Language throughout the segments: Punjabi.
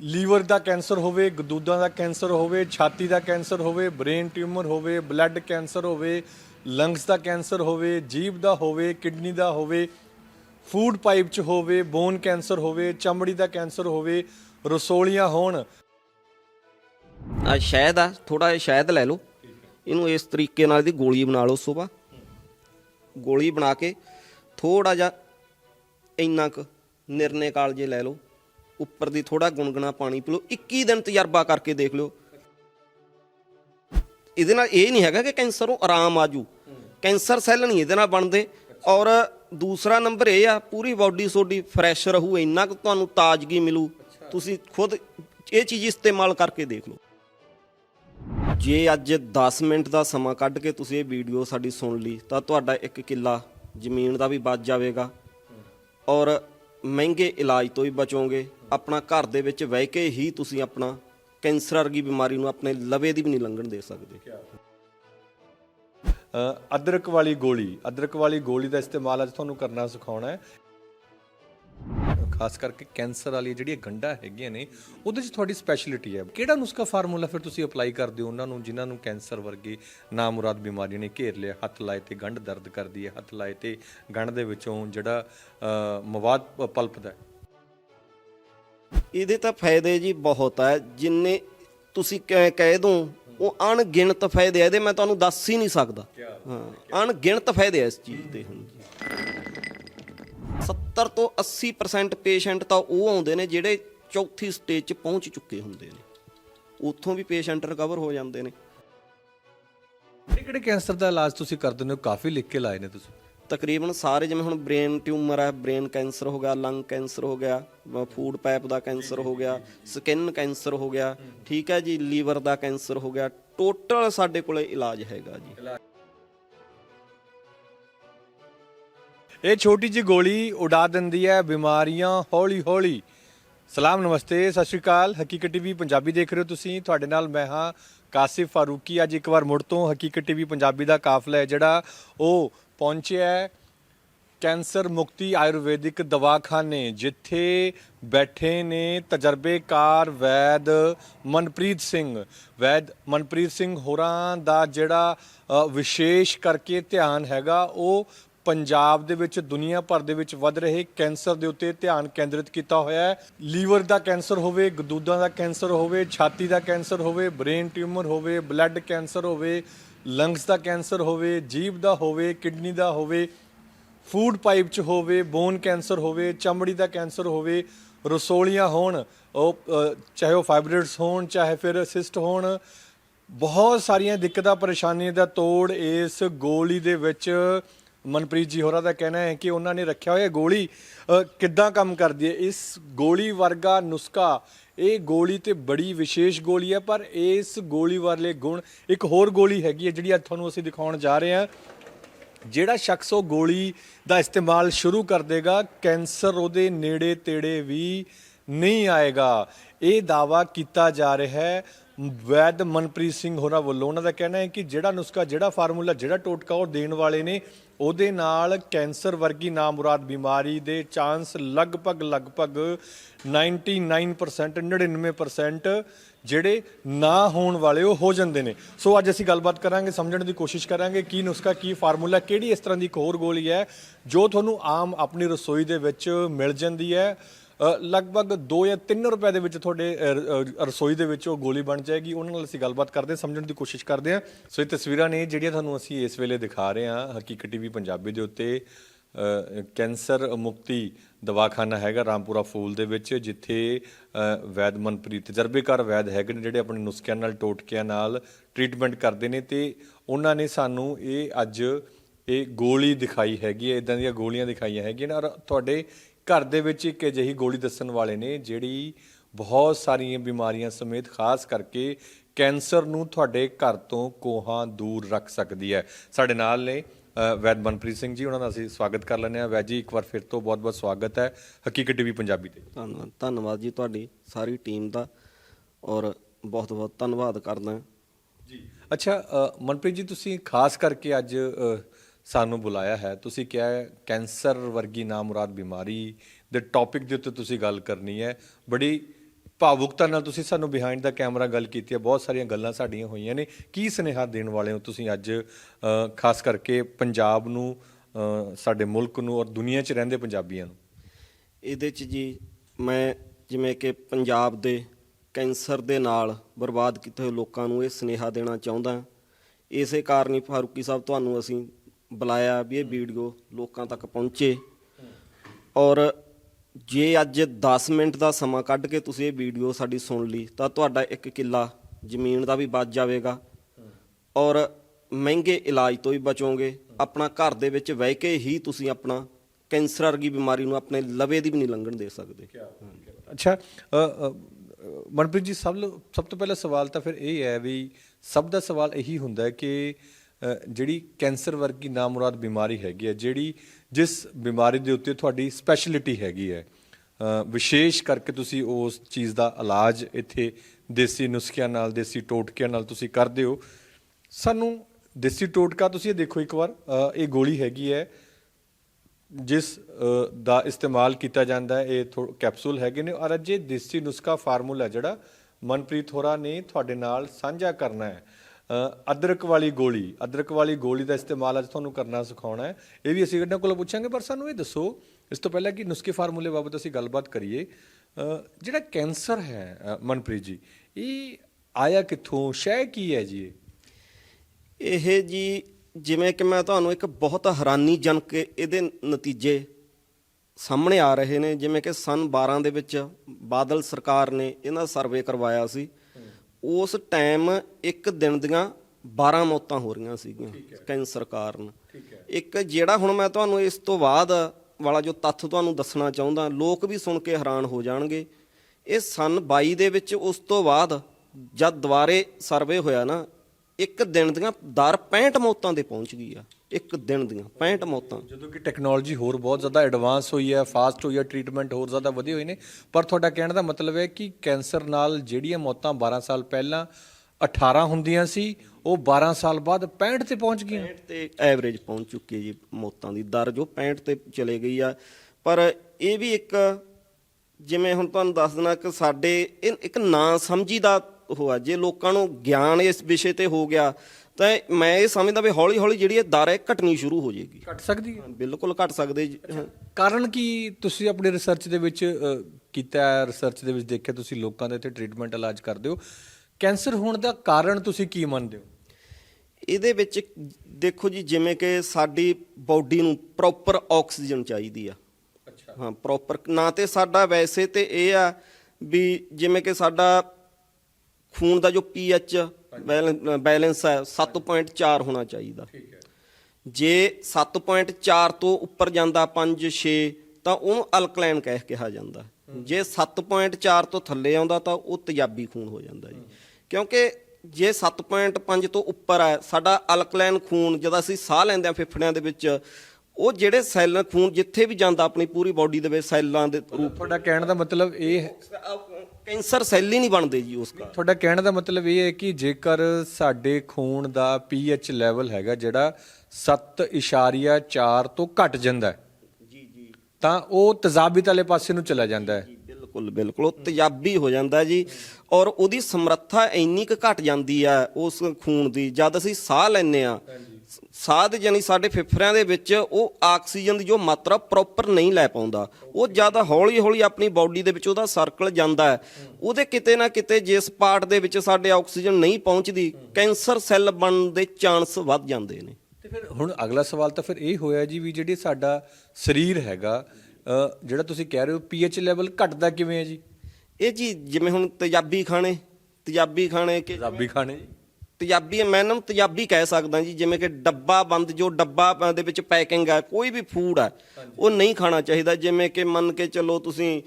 ਲੀਵਰ ਦਾ ਕੈਂਸਰ ਹੋਵੇ, ਗਦੂਦਾਂ ਦਾ ਕੈਂਸਰ ਹੋਵੇ, ਛਾਤੀ ਦਾ ਕੈਂਸਰ ਹੋਵੇ, ਬ੍ਰੇਨ ਟਿਊਮਰ ਹੋਵੇ, ਬਲੱਡ ਕੈਂਸਰ ਹੋਵੇ, ਲੰਗਸ ਦਾ ਕੈਂਸਰ ਹੋਵੇ, ਜੀਭ ਦਾ ਹੋਵੇ, ਕਿਡਨੀ ਦਾ ਹੋਵੇ, ਫੂਡ ਪਾਈਪ 'ਚ ਹੋਵੇ, ਬੋਨ ਕੈਂਸਰ ਹੋਵੇ, ਚਮੜੀ ਦਾ ਕੈਂਸਰ ਹੋਵੇ, ਰਸੋਲੀਆਂ ਹੋਣ। ਆ ਸ਼ਹਿਦ ਆ ਥੋੜਾ ਜਿਹਾ ਸ਼ਹਿਦ ਲੈ ਲਓ। ਇਹਨੂੰ ਇਸ ਤਰੀਕੇ ਨਾਲ ਇਹਦੀ ਗੋਲੀ ਬਣਾ ਲਓ ਸੁਬਾ ਗੋਲੀ ਬਣਾ ਕੇ ਥੋੜਾ ਜਿਹਾ ਇੰਨਾ ਕੁ ਨਿਰਨੇ ਕਾਲਜੇ ਲੈ ਲਓ। ਉੱਪਰ ਦੀ ਥੋੜਾ ਗੁੰਗਣਾ ਪਾਣੀ ਪੀ ਲਓ 21 ਦਿਨ ਤਜਰਬਾ ਕਰਕੇ ਦੇਖ ਲਿਓ। ਇਹਦੇ ਨਾਲ ਇਹ ਨਹੀਂ ਹੈਗਾ ਕਿ ਕੈਂਸਰ ਨੂੰ ਆਰਾਮ ਆਜੂ ਕੈਂਸਰ ਸੈੱਲ ਨਹੀਂ ਇਹਦੇ ਨਾਲ ਬਣਦੇ। ਔਰ ਦੂਸਰਾ ਨੰਬਰ ਇਹ ਆ, ਪੂਰੀ ਬਾਡੀ ਤੁਹਾਡੀ ਫਰੈਸ਼ ਰਹੂ, ਇੰਨਾ ਕੁ ਤੁਹਾਨੂੰ ਤਾਜ਼ਗੀ ਮਿਲੂ। ਤੁਸੀਂ ਖੁਦ ਇਹ ਚੀਜ਼ ਇਸਤੇਮਾਲ ਕਰਕੇ ਦੇਖ ਲਓ। ਜੇ ਅੱਜ 10 ਮਿੰਟ ਦਾ ਸਮਾਂ ਕੱਢ ਕੇ ਤੁਸੀਂ ਇਹ ਵੀਡੀਓ ਸਾਡੀ ਸੁਣ ਲਈ, ਤਾਂ ਤੁਹਾਡਾ ਇੱਕ ਕਿੱਲਾ ਜ਼ਮੀਨ ਦਾ ਵੀ ਬਚ ਜਾਵੇਗਾ। ਔਰ ਮਹਿੰਗੇ ਇਲਾਜ ਤੋਂ ਵੀ ਬਚੋਗੇ। ਆਪਣਾ ਘਰ ਦੇ ਵਿੱਚ ਬਹਿ ਕੇ ਹੀ ਤੁਸੀਂ ਆਪਣਾ ਕੈਂਸਰ ਵਰਗੀ ਬਿਮਾਰੀ ਨੂੰ ਆਪਣੇ ਲਵੇ ਦੀ ਵੀ ਨਹੀਂ ਲੰਘਣ ਦੇ ਸਕਦੇ। ਅ, ਅਦਰਕ ਵਾਲੀ ਗੋਲੀ ਅਦਰਕ ਵਾਲੀ ਗੋਲੀ ਦਾ ਇਸਤੇਮਾਲ ਅੱਜ ਤੁਹਾਨੂੰ ਕਰਨਾ ਸਿਖਾਉਣਾ ਹੈ। ਖਾਸ ਕਰਕੇ ਕੈਂਸਰ ਵਾਲੀ ਜਿਹੜੀਆਂ ਗੰਢਾਂ ਹੈਗੀਆਂ ਨੇ ਉਹਦੇ 'ਚ ਤੁਹਾਡੀ ਸਪੈਸ਼ਲਿਟੀ ਹੈ। ਕਿਹੜਾ ਨੁਸਖਾ ਫਾਰਮੂਲਾ ਫਿਰ ਤੁਸੀਂ ਅਪਲਾਈ ਕਰਦੇ ਹੋ ਉਹਨਾਂ ਨੂੰ ਜਿਨ੍ਹਾਂ ਨੂੰ ਕੈਂਸਰ ਵਰਗੇ ਨਾਮੁਰਾਦ ਬਿਮਾਰੀਆਂ ਨੇ ਘੇਰ ਲਿਆ? ਹੱਥ ਲਾਏ ਤੇ ਗੰਢ ਦਰਦ ਕਰਦੀ ਹੈ ਹੱਥ ਲਾਏ ਤੇ ਗੰਢ ਦੇ ਵਿੱਚੋਂ ਜਿਹੜਾ ਅ, ਮਵਾਦ ਪ- ਪਲਪਦਾ ਹੈ। ਇਹਦੇ ਤਾਂ ਫਾਇਦੇ ਜੀ ਬਹੁਤ ਹੈ ਜਿੰਨੇ ਤੁਸੀਂ ਕਹਿ ਕਹਿ ਦੋ, ਉਹ ਅਣਗਿਣਤ ਫਾਇਦੇ ਆ, ਇਹਦੇ ਮੈਂ ਤੁਹਾਨੂੰ ਦੱਸ ਹੀ ਨਹੀਂ ਸਕਦਾ। ਹਾਂ, ਅਣਗਿਣਤ ਫਾਇਦੇ ਆ ਇਸ ਚੀਜ਼ ਦੇ ਹਾਂਜੀ 70 ਤੋਂ 80% ਪੇਸ਼ੈਂਟ ਤਾਂ ਉਹ ਆਉਂਦੇ ਨੇ ਜਿਹੜੇ ਚੌਥੀ ਸਟੇਜ 'ਚ ਪਹੁੰਚ ਚੁੱਕੇ ਹੁੰਦੇ ਨੇ। ਉੱਥੋਂ ਵੀ ਪੇਸ਼ੈਂਟ ਰਿਕਵਰ ਹੋ ਜਾਂਦੇ ਨੇ। ਕਿਹੜੇ ਕਿਹੜੇ ਕੈਂਸਰ ਦਾ ਇਲਾਜ ਤੁਸੀਂ ਕਰਦੇ ਹੋ ਕਾਫੀ ਲਿਖ ਕੇ ਲਾਏ ਨੇ ਤੁਸੀਂ? ਤਕਰੀਬਨ ਸਾਰੇ ਜਿਵੇਂ ਹੁਣ ਬ੍ਰੇਨ ਟਿਊਮਰ ਹੈ ਬ੍ਰੇਨ ਕੈਂਸਰ ਹੋ ਗਿਆ, ਲੰਗ ਕੈਂਸਰ ਹੋ ਗਿਆ ਫੂਡ ਪਾਈਪ ਦਾ ਕੈਂਸਰ ਹੋ ਗਿਆ, ਸਕਿਨ ਕੈਂਸਰ ਹੋ ਗਿਆ, ਠੀਕ ਹੈ ਜੀ, ਲੀਵਰ ਦਾ ਕੈਂਸਰ ਹੋ ਗਿਆ, ਟੋਟਲ ਸਾਡੇ ਕੋਲੇ ਇਲਾਜ ਹੈਗਾ ਜੀ। ਇਹ ਛੋਟੀ ਜਿਹੀ ਗੋਲੀ ਉਡਾ ਦਿੰਦੀ ਹੈ ਬਿਮਾਰੀਆਂ ਹੌਲੀ ਹੌਲੀ ਸਲਾਮ, ਨਮਸਤੇ, ਸਤਿ ਸ਼੍ਰੀ ਅਕਾਲ। ਹਕੀਕਤ ਟੀਵੀ ਪੰਜਾਬੀ ਦੇਖ ਰਹੇ ਹੋ ਤੁਸੀਂ। ਤੁਹਾਡੇ ਨਾਲ ਮੈਂ ਹਾਂ ਕਾਸਿਫ ਫਾਰੂਕੀ ਅੱਜ ਇੱਕ ਵਾਰ ਮੁੜ ਤੋਂ ਹਕੀਕਤ ਟੀਵੀ ਪੰਜਾਬੀ ਦਾ ਕਾਫਲਾ ਹੈ, ਜਿਹੜਾ ਉਹ ਪਹੁੰਚਿਆ ਹੈ ਕੈਂਸਰ ਮੁਕਤੀ ਆਯੁਰਵੈਦਿਕ ਦਵਾਖਾਨੇ, ਜਿੱਥੇ ਬੈਠੇ ਨੇ ਤਜਰਬੇਕਾਰ ਵੈਦ ਮਨਪ੍ਰੀਤ ਸਿੰਘ। ਵੈਦ ਮਨਪ੍ਰੀਤ ਸਿੰਘ ਹੋਰਾਂ ਦਾ ਜਿਹੜਾ ਵਿਸ਼ੇਸ਼ ਕਰਕੇ ਧਿਆਨ ਹੈਗਾ, ਉਹ ਪੰਜਾਬ ਦੇ ਵਿੱਚ, ਦੁਨੀਆ ਭਰ ਦੇ ਵਿੱਚ ਵੱਧ ਰਹੇ ਕੈਂਸਰ ਦੇ ਉੱਤੇ ਧਿਆਨ ਕੇਂਦਰਿਤ ਕੀਤਾ ਹੋਇਆ ਹੈ। ਲੀਵਰ ਦਾ ਕੈਂਸਰ ਹੋਵੇ, ਗਦੂਦਾਂ ਦਾ ਕੈਂਸਰ ਹੋਵੇ, ਛਾਤੀ ਦਾ ਕੈਂਸਰ ਹੋਵੇ, ਬ੍ਰੇਨ ਟਿਊਮਰ ਹੋਵੇ, ਬਲੱਡ ਕੈਂਸਰ ਹੋਵੇ, ਲੰਗਸ ਦਾ ਕੈਂਸਰ ਹੋਵੇ, ਜੀਭ ਦਾ ਹੋਵੇ, ਕਿਡਨੀ ਦਾ ਹੋਵੇ, ਫੂਡ ਪਾਈਪ 'ਚ ਹੋਵੇ, ਬੋਨ ਕੈਂਸਰ ਹੋਵੇ, ਚਮੜੀ ਦਾ ਕੈਂਸਰ ਹੋਵੇ, ਰਸੋਲੀਆਂ ਹੋਣ, ਉਹ ਚਾਹੇ ਉਹ ਫਾਈਬਰੋਇਡਸ ਹੋਣ, ਚਾਹੇ ਫਿਰ ਸਿਸਟ ਹੋਣ, ਬਹੁਤ ਸਾਰੀਆਂ ਦਿੱਕਤਾਂ, ਪਰੇਸ਼ਾਨੀਆਂ ਦਾ ਤੋੜ ਇਸ ਗੋਲੀ ਦੇ ਵਿੱਚ ਮਨਪ੍ਰੀਤ ਜੀ ਹੋਰਾਂ ਦਾ ਕਹਿਣਾ ਹੈ ਕਿ ਉਹਨਾਂ ਨੇ ਰੱਖਿਆ ਹੋਇਆ ਗੋਲੀ ਅ, ਕਿੱਦਾਂ ਕੰਮ ਕਰਦੀ ਹੈ? ਇਸ ਗੋਲੀ ਵਰਗਾ ਨੁਸਖਾ ਇਹ ਗੋਲੀ ਤੇ ਬੜੀ ਵਿਸ਼ੇਸ਼ ਗੋਲੀ ਹੈ ਪਰ ਇਸ ਗੋਲੀ ਵਾਲੇ ਗੁਣ ਇੱਕ ਹੋਰ ਗੋਲੀ ਹੈਗੀ ਹੈ ਜਿਹੜੀ ਅੱਜ ਤੁਹਾਨੂੰ ਅਸੀਂ ਦਿਖਾਉਣ ਜਾ ਰਹੇ ਹਾਂ। ਜਿਹੜਾ ਸ਼ਖਸ ਉਹ ਗੋਲੀ ਦਾ ਇਸਤੇਮਾਲ ਸ਼ੁਰੂ ਕਰ ਦੇਗਾ ਕੈਂਸਰ ਉਹਦੇ ਨੇੜੇ ਤੇੜੇ ਵੀ ਨਹੀਂ ਆਏਗਾ। ਇਹ ਦਾਵਾ ਕੀਤਾ ਜਾ ਰਿਹਾ ਹੈ। ਵੈਦ ਮਨਪ੍ਰੀਤ ਸਿੰਘ ਹੋਰਾਂ ਵੱਲੋਂ ਉਹਨਾਂ ਦਾ ਕਹਿਣਾ ਹੈ ਕਿ ਜਿਹੜਾ ਨੁਸਖਾ, ਜਿਹੜਾ ਫਾਰਮੂਲਾ, ਜਿਹੜਾ ਟੋਟਕਾ ਉਹ ਦੇਣ ਵਾਲੇ ਨੇ, ਉਹਦੇ ਨਾਲ ਕੈਂਸਰ ਵਰਗੀ ਨਾਮੁਰਾਦ ਬਿਮਾਰੀ ਦੇ ਚਾਂਸ ਲਗਭਗ ਲਗਭਗ 99% 99% ਜਿਹੜੇ ਨਾ ਹੋਣ ਵਾਲੇ ਉਹ ਹੋ ਜਾਂਦੇ ਨੇ। ਸੋ ਅੱਜ ਅਸੀਂ ਗੱਲਬਾਤ ਕਰਾਂਗੇ, ਸਮਝਣ ਦੀ ਕੋਸ਼ਿਸ਼ ਕਰਾਂਗੇ ਕੀ ਨੁਸਖਾ, ਕੀ ਫਾਰਮੂਲਾ, ਕਿਹੜੀ ਇਸ ਤਰ੍ਹਾਂ ਦੀ ਇੱਕ ਹੋਰ ਗੋਲੀ ਹੈ ਜੋ ਤੁਹਾਨੂੰ ਆਮ ਆਪਣੀ ਰਸੋਈ ਦੇ ਵਿੱਚ ਮਿਲ ਜਾਂਦੀ ਹੈ। ਲਗਭਗ 2 ਜਾਂ 3 ਰੁਪਏ ਦੇ ਵਿੱਚ ਤੁਹਾਡੇ ਰਸੋਈ ਦੇ ਵਿੱਚ ਉਹ ਗੋਲੀ ਬਣ ਜਾਏਗੀ। ਉਹਨਾਂ ਨਾਲ ਅਸੀਂ ਗੱਲਬਾਤ ਕਰਦੇ ਹਾਂ, ਸਮਝਣ ਦੀ ਕੋਸ਼ਿਸ਼ ਕਰਦੇ ਹਾਂ। ਸੋ ਇਹ ਤਸਵੀਰਾਂ ਨੇ ਜਿਹੜੀਆਂ ਤੁਹਾਨੂੰ ਅਸੀਂ ਇਸ ਵੇਲੇ ਦਿਖਾ ਰਹੇ ਹਾਂ। ਹਕੀਕਤ ਟੀਵੀ ਪੰਜਾਬੀ ਦੇ ਉੱਤੇ ਕੈਂਸਰ ਮੁਕਤੀ ਦਵਾਖਾਨਾ ਹੈਗਾ ਰਾਮਪੁਰਾ ਫੂਲ ਦੇ ਵਿੱਚ ਜਿੱਥੇ ਵੈਦ ਮਨਪ੍ਰੀਤ ਤਜਰਬੇਕਾਰ ਵੈਦ ਹੈਗੇ ਨੇ ਜਿਹੜੇ ਆਪਣੇ ਨੁਸਖਿਆਂ ਨਾਲ ਟੋਟਕਿਆਂ ਨਾਲ ਟ੍ਰੀਟਮੈਂਟ ਕਰਦੇ ਨੇ ਤੇ ਉਹਨਾਂ ਨੇ ਸਾਨੂੰ ਇਹ ਅੱਜ ਇਹ ਗੋਲੀ ਦਿਖਾਈ ਹੈਗੀ ਹੈ ਇਦਾਂ ਦੀਆਂ ਗੋਲੀਆਂ ਦਿਖਾਈਆਂ ਹੈਗੀਆਂ ਨੇ। ਔਰ ਤੁਹਾਡੇ ਘਰ ਦੇ ਵਿੱਚ ਇੱਕ ਅਜਿਹੀ ਗੋਲੀ ਦੱਸਣ ਵਾਲੇ ਨੇ ਜਿਹੜੀ ਬਹੁਤ ਸਾਰੀਆਂ ਬਿਮਾਰੀਆਂ ਸਮੇਤ ਖਾਸ ਕਰਕੇ ਕੈਂਸਰ ਨੂੰ ਤੁਹਾਡੇ ਘਰ ਤੋਂ ਕੋਹਾਂ ਦੂਰ ਰੱਖ ਸਕਦੀ ਹੈ। ਸਾਡੇ ਨਾਲ ਨੇ ਵੈਦ ਮਨਪ੍ਰੀਤ ਸਿੰਘ ਜੀ ਉਹਨਾਂ ਦਾ ਅਸੀਂ ਸਵਾਗਤ ਕਰ ਲੈਂਦੇ ਹਾਂ। ਵੈਦ ਜੀ ਇੱਕ ਵਾਰ ਫਿਰ ਤੋਂ ਬਹੁਤ-ਬਹੁਤ ਸਵਾਗਤ ਹੈ। ਹਕੀਕਤ ਟੀਵੀ ਪੰਜਾਬੀ ਤੇ। ਧੰਨਵਾਦ ਧੰਨਵਾਦ ਜੀ ਤੁਹਾਡੀ ਸਾਰੀ ਟੀਮ ਦਾ ਔਰ ਬਹੁਤ ਬਹੁਤ ਧੰਨਵਾਦ ਕਰਦਾ ਜੀ। ਅੱਛਾ ਮਨਪ੍ਰੀਤ ਜੀ ਤੁਸੀਂ ਖਾਸ ਕਰਕੇ ਅੱਜ ਸਾਨੂੰ ਬੁਲਾਇਆ ਹੈ। ਤੁਸੀਂ ਕਿਹਾ ਕੈਂਸਰ ਵਰਗੀ ਨਾਮੁਰਾਦ ਬਿਮਾਰੀ ਦੇ ਟੌਪਿਕ ਦੇ ਉੱਤੇ ਤੁਸੀਂ ਗੱਲ ਕਰਨੀ ਹੈ। ਬੜੀ ਭਾਵੁਕਤਾ ਨਾਲ ਤੁਸੀਂ ਸਾਨੂੰ ਬਿਹਾਈਂਡ ਦਾ ਕੈਮਰਾ ਗੱਲ ਕੀਤੀ ਹੈ। ਬਹੁਤ ਸਾਰੀਆਂ ਗੱਲਾਂ ਸਾਡੀਆਂ ਹੋਈਆਂ ਨੇ। ਕੀ ਸੁਨੇਹਾ ਦੇਣ ਵਾਲੇ ਹੋ ਤੁਸੀਂ ਅੱਜ? ਖਾਸ ਕਰਕੇ ਪੰਜਾਬ ਨੂੰ ਸਾਡੇ ਮੁਲਕ ਨੂੰ ਔਰ ਦੁਨੀਆ 'ਚ ਰਹਿੰਦੇ ਪੰਜਾਬੀਆਂ ਨੂੰ। ਇਹਦੇ ਚ ਜੀ ਮੈਂ ਜਿਵੇਂ ਕਿ ਪੰਜਾਬ ਦੇ ਕੈਂਸਰ ਦੇ ਨਾਲ ਬਰਬਾਦ ਕੀਤੇ ਹੋਏ ਲੋਕਾਂ ਨੂੰ ਇਹ ਸਨੇਹਾ ਦੇਣਾ ਚਾਹੁੰਦਾ। ਇਸੇ ਕਾਰਨ ਹੀ ਫਾਰੂਕੀ ਸਾਹਿਬ, ਤੁਹਾਨੂੰ ਅਸੀਂ ਬੁਲਾਇਆ ਵੀ ਇਹ ਵੀਡੀਓ ਲੋਕਾਂ ਤੱਕ ਪਹੁੰਚੇ। ਔਰ ਜੇ ਅੱਜ 10 ਮਿੰਟ ਦਾ ਸਮਾਂ ਕੱਢ ਕੇ ਤੁਸੀਂ ਇਹ ਵੀਡੀਓ ਸਾਡੀ ਸੁਣ ਲਈ ਤਾਂ ਤੁਹਾਡਾ ਇੱਕ ਕਿੱਲਾ ਜ਼ਮੀਨ ਦਾ ਵੀ ਬਚ ਜਾਵੇਗਾ। ਔਰ ਮਹਿੰਗੇ ਇਲਾਜ ਤੋਂ ਵੀ ਬਚੋਗੇ। ਆਪਣਾ ਘਰ ਦੇ ਵਿੱਚ ਬਹਿ ਕੇ ਹੀ ਤੁਸੀਂ ਆਪਣਾ ਕੈਂਸਰ ਵਰਗੀ ਬਿਮਾਰੀ ਨੂੰ ਆਪਣੇ ਲਵੇ ਦੀ ਵੀ ਨਹੀਂ ਲੰਘਣ ਦੇ ਸਕਦੇ। ਅੱਛਾ ਮਨਪ੍ਰੀਤ ਜੀ ਸਭ ਸਭ ਤੋਂ ਪਹਿਲਾ ਸਵਾਲ ਤਾਂ ਫਿਰ ਇਹ ਹੈ ਵੀ ਸਭ ਦਾ ਸਵਾਲ ਇਹੀ ਹੁੰਦਾ ਹੈ ਕਿ ਜਿਹੜੀ ਕੈਂਸਰ ਵਰਗੀ ਨਾਮੁਰਾਦ ਬਿਮਾਰੀ ਹੈਗੀ ਹੈ, ਜਿਹੜੀ ਜਿਸ ਬਿਮਾਰੀ ਦੇ ਉੱਤੇ ਤੁਹਾਡੀ ਸਪੈਸ਼ਲਿਟੀ ਹੈਗੀ ਹੈ ਵਿਸ਼ੇਸ਼ ਕਰਕੇ ਤੁਸੀਂ ਉਸ ਚੀਜ਼ ਦਾ ਇਲਾਜ ਇੱਥੇ ਦੇਸੀ ਨੁਸਖਿਆਂ ਨਾਲ, ਦੇਸੀ ਟੋਟਕਿਆਂ ਨਾਲ ਤੁਸੀਂ ਕਰਦੇ ਹੋ। ਸਾਨੂੰ ਦੇਸੀ ਟੋਟਕਾ ਤੁਸੀਂ ਇਹ ਦੇਖੋ ਇੱਕ ਵਾਰ ਇਹ ਗੋਲੀ ਹੈਗੀ ਹੈ, ਜਿਸ ਦਾ ਇਸਤੇਮਾਲ ਕੀਤਾ ਜਾਂਦਾ ਹੈ, ਇਹ ਥੋ- ਕੈਪਸੂਲ ਹੈਗੇ ਨੇ ਔਰ ਅੱਜ ਇਹ ਦੇਸੀ ਨੁਸਖਾ ਫਾਰਮੂਲਾ ਜਿਹੜਾ ਮਨਪ੍ਰੀਤ ਹੋਰਾ ਨੇ ਤੁਹਾਡੇ ਨਾਲ ਸਾਂਝਾ ਕਰਨਾ ਹੈ। ਅਦਰਕ ਵਾਲੀ ਗੋਲੀ, ਅਦਰਕ ਵਾਲੀ ਗੋਲੀ ਦਾ ਇਸਤੇਮਾਲ ਅੱਜ ਤੁਹਾਨੂੰ ਕਰਨਾ ਸਿਖਾਉਣਾ ਹੈ। ਇਹ ਵੀ ਅਸੀਂ ਇਹਨਾਂ ਕੋਲੋਂ ਪੁੱਛਾਂਗੇ, ਪਰ ਸਾਨੂੰ ਇਹ ਦੱਸੋ, ਇਸ ਤੋਂ ਪਹਿਲਾਂ ਕਿ ਨੁਸਖੇ ਫਾਰਮੂਲੇ ਬਾਬਤ ਅਸੀਂ ਗੱਲਬਾਤ ਕਰੀਏ। ਜਿਹੜਾ ਕੈਂਸਰ ਹੈ ਮਨਪ੍ਰੀਤ ਜੀ, ਇਹ ਆਇਆ ਕਿੱਥੋਂ, ਸ਼ੈ ਕੀ ਹੈ ਜੀ ਇਹ? ਜੀ, ਜਿਵੇਂ ਕਿ ਮੈਂ ਤੁਹਾਨੂੰ ਇੱਕ ਬਹੁਤ ਹੈਰਾਨੀਜਨਕ ਇਹਦੇ ਨਤੀਜੇ ਸਾਹਮਣੇ ਆ ਰਹੇ ਨੇ, ਜਿਵੇਂ ਕਿ ਸਨ 12 ਦੇ ਵਿੱਚ ਬਾਦਲ ਸਰਕਾਰ ਨੇ ਇਹਨਾਂ ਸਰਵੇ ਕਰਵਾਇਆ ਸੀ। ਉਸ ਟਾਈਮ ਇੱਕ ਦਿਨ ਦੀਆਂ 12 ਮੌਤਾਂ ਹੋ ਰਹੀਆਂ ਸੀਗੀਆਂ ਕੈਂਸਰ ਕਾਰਨ ਇੱਕ ਜਿਹੜਾ ਹੁਣ ਮੈਂ ਤੁਹਾਨੂੰ ਇਸ ਤੋਂ ਬਾਅਦ ਵਾਲਾ ਜੋ ਤੱਥ ਤੁਹਾਨੂੰ ਦੱਸਣਾ ਚਾਹੁੰਦਾ ਲੋਕ ਵੀ ਸੁਣ ਕੇ ਹੈਰਾਨ ਹੋ ਜਾਣਗੇ। ਇਹ ਸਨ 22 ਦੇ ਵਿੱਚ ਉਸ ਤੋਂ ਬਾਅਦ ਜਦ ਦੁਬਾਰੇ ਸਰਵੇ ਹੋਇਆ ਨਾ ਇੱਕ ਦਿਨ ਦੀਆਂ ਦਰ 65 ਮੌਤਾਂ ਦੇ ਪਹੁੰਚ ਗਈ ਆ। ਇੱਕ ਦਿਨ ਦੀਆਂ 65 ਮੌਤਾਂ। ਜਦੋਂ ਕਿ ਟੈਕਨੋਲੋਜੀ ਹੋਰ ਬਹੁਤ ਜ਼ਿਆਦਾ ਐਡਵਾਂਸ ਹੋਈ ਹੈ ਫਾਸਟ ਹੋਈ ਹੈ ਟ੍ਰੀਟਮੈਂਟ ਹੋਰ ਜ਼ਿਆਦਾ ਵਧੇ ਹੋਏ ਨੇ ਪਰ ਤੁਹਾਡਾ ਕਹਿਣ ਦਾ ਮਤਲਬ ਹੈ ਕਿ ਕੈਂਸਰ ਨਾਲ ਜਿਹੜੀਆਂ ਮੌਤਾਂ 12 ਸਾਲ ਪਹਿਲਾਂ 18 ਹੁੰਦੀਆਂ ਸੀ ਉਹ 12 ਸਾਲ ਬਾਅਦ 65 ਤੇ ਪਹੁੰਚ ਗਈਆਂ। 65 ਤੇ ਐਵਰੇਜ ਪਹੁੰਚ ਚੁੱਕੀ ਹੈ ਜੀ ਮੌਤਾਂ ਦੀ ਦਰ ਜੋ 65 ਤੇ ਚਲੇ ਗਈ ਆ। ਪਰ ਇਹ ਵੀ ਇੱਕ ਜਿਵੇਂ ਹੁਣ ਤੁਹਾਨੂੰ ਦੱਸ ਦੇਣਾ ਕਿ ਸਾਡੇ ਇੱਕ ਨਾ ਸਮਝੀ ਦਾ ਉਹ ਆ ਜੇ ਲੋਕਾਂ ਨੂੰ ਗਿਆਨ ਇਸ ਵਿਸ਼ੇ ਤੇ ਹੋ ਗਿਆ ਤਾਂ ਮੈਂ ਇਹ ਸਮਝਦਾ ਵੀ ਹੌਲੀ ਹੌਲੀ ਜਿਹੜੀ ਇਹ ਦਰ ਹੈ ਘਟਣੀ ਸ਼ੁਰੂ ਹੋ ਜਾਏਗੀ। ਘਟ ਸਕਦੀ ਹੈ? ਬਿਲਕੁਲ ਘਟ ਸਕਦੇ ਜੀ। ਹਾਂ। ਕਾਰਨ ਕੀ ਤੁਸੀਂ ਆਪਣੀ ਰਿਸਰਚ ਦੇ ਵਿੱਚ ਅ, ਕੀਤਾ ਹੈ ਰਿਸਰਚ ਦੇ ਵਿੱਚ ਦੇਖਿਆ ਤੁਸੀਂ ਲੋਕਾਂ ਦੇ ਇੱਥੇ ਟ੍ਰੀਟਮੈਂਟ ਇਲਾਜ ਕਰਦੇ ਹੋ। ਕੈਂਸਰ ਹੋਣ ਦਾ ਕਾਰਨ ਤੁਸੀਂ ਕੀ ਮੰਨਦੇ ਹੋ? ਇਹਦੇ ਵਿੱਚ ਦੇਖੋ ਜੀ ਜਿਵੇਂ ਕਿ ਸਾਡੀ ਬਾਡੀ ਨੂੰ ਪ੍ਰੋਪਰ ਆਕਸੀਜਨ ਚਾਹੀਦੀ ਆ। ਅੱਛਾ। ਹਾਂ ਪ੍ਰੋਪਰ ਨਾ ਤੇ ਸਾਡਾ ਵੈਸੇ ਤੇ ਇਹ ਆ ਵੀ ਜਿਵੇਂ ਕਿ ਸਾਡਾ ਖੂਨ ਦਾ ਜੋ ਪੀਐਚ ਬੈਲੈਂਸ ਹੈ 7.4 ਹੋਣਾ ਚਾਹੀਦਾ। ਠੀਕ ਹੈ। ਜੇ 7.4 ਤੋਂ ਉੱਪਰ ਜਾਂਦਾ 5 6 ਤਾਂ ਉਹਨੂੰ ਅਲਕਲਾਈਨ ਕਹਿ ਕਿਹਾ ਜਾਂਦਾ। ਜੇ 7.4 ਤੋਂ ਥੱਲੇ ਆਉਂਦਾ ਤਾਂ ਉਹ ਤੇਜ਼ਾਬੀ ਖੂਨ ਹੋ ਜਾਂਦਾ ਜੀ। ਕਿਉਂਕਿ ਜੇ 7.5 ਤੋਂ ਉੱਪਰ ਹੈ ਸਾਡਾ ਅਲਕਲਾਈਨ ਖੂਨ ਜਦੋਂ ਅਸੀਂ ਸਾਹ ਲੈਂਦੇ ਆ ਫੇਫੜਿਆਂ ਦੇ ਵਿੱਚ ਉਹ ਜਿਹੜੇ ਸੈੱਲ ਖੂਨ ਜਿੱਥੇ ਵੀ ਜਾਂਦਾ ਆਪਣੀ ਪੂਰੀ ਬਾਡੀ ਦੇ ਵਿੱਚ ਸੈੱਲਾਂ ਦੇ ਰੂਪ ਤੁਹਾਡਾ ਕਹਿਣ ਦਾ ਮਤਲਬ ਇਹ ਹੈ ਕੈਂਸਰ ਸੈੱਲ ਹੀ ਨਹੀਂ ਬਣਦੇ ਜੀ ਉਸ ਕਾਰਨ। ਤੁਹਾਡਾ ਕਹਿਣ ਦਾ ਮਤਲਬ ਇਹ ਹੈ ਕਿ ਜੇਕਰ ਸਾਡੇ ਖੂਨ ਦਾ ਪੀਐਚ ਲੈਵਲ ਹੈਗਾ ਜਿਹੜਾ 7.4 ਤੋਂ ਘਟ ਜਾਂਦਾ ਹੈ ਜੀ ਜੀ। ਤਾਂ ਉਹ ਤਜ਼ਾਬੀਤ ਵਾਲੇ ਪਾਸੇ ਨੂੰ ਚਲਾ ਜਾਂਦਾ ਹੈ। ਬਿਲਕੁਲ ਬਿਲਕੁਲ। ਉਹ ਤੇਜ਼ਾਬੀ ਹੋ ਜਾਂਦਾ ਜੀ ਔਰ ਉਹਦੀ ਸਮਰੱਥਾ ਇੰਨੀ ਕੁ ਘਟ ਜਾਂਦੀ ਆ ਉਸ ਖੂਨ ਦੀ ਜਦ ਅਸੀਂ ਸਾਹ ਲੈਂਦੇ ਆ ਸਾਹ ਦੇ ਜਾਨੀ ਸਾਡੇ ਫੇਫੜਿਆਂ ਦੇ ਵਿੱਚ ਉਹ ਆਕਸੀਜਨ ਦੀ ਜੋ ਮਾਤਰਾ ਪ੍ਰੋਪਰ ਨਹੀਂ ਲੈ ਪਾਉਂਦਾ। ਉਹ ਜਦ ਹੌਲੀ ਹੌਲੀ ਆਪਣੀ ਬਾਡੀ ਦੇ ਵਿੱਚ ਉਹਦਾ ਸਰਕਲ ਜਾਂਦਾ ਹੈ। ਉਹਦੇ ਕਿਤੇ ਨਾ ਕਿਤੇ ਜਿਸ ਪਾਰਟ ਦੇ ਵਿੱਚ ਸਾਡੇ ਆਕਸੀਜਨ ਨਹੀਂ ਪਹੁੰਚਦੀ ਕੈਂਸਰ ਸੈੱਲ ਬਣਨ ਦੇ ਚਾਂਸ ਵੱਧ ਜਾਂਦੇ ਨੇ। ਤੇ ਫਿਰ ਹੁਣ ਅਗਲਾ ਸਵਾਲ ਤਾਂ ਫਿਰ ਇਹ ਹੋਇਆ ਜੀ ਵੀ ਜਿਹੜੀ ਸਾਡਾ ਸਰੀਰ ਹੈਗਾ ਜਿਹੜਾ ਤੁਸੀਂ ਕਹਿ ਰਹੇ ਹੋ ਪੀਐਚ ਲੈਵਲ ਘਟਦਾ ਕਿਵੇਂ ਹੈ ਜੀ? ਇਹ ਜੀ ਜਿਵੇਂ ਹੁਣ ਤੇਜ਼ਾਬੀ ਖਾਣੇ ਤੇਜ਼ਾਬੀ ਖਾਣੇ ਕਿ ਤਜ਼ਾਬੀ ਖਾਣੇ ਤੇਜ਼ਾਬੀ ਮੈਂ ਇਹਨਾਂ ਨੂੰ ਤੇਜ਼ਾਬੀ ਕਹਿ ਸਕਦਾ ਜੀ, ਜਿਵੇਂ ਕਿ ਡੱਬਾ ਬੰਦ, ਜੋ ਡੱਬਾ ਦੇ ਵਿੱਚ ਪੈਕਿੰਗ ਹੈ ਕੋਈ ਵੀ ਫੂਡ ਹੈ ਉਹ ਨਹੀਂ ਖਾਣਾ ਚਾਹੀਦਾ, ਜਿਵੇਂ ਕਿ ਮੰਨ ਕੇ ਚੱਲੋ ਤੁਸੀਂ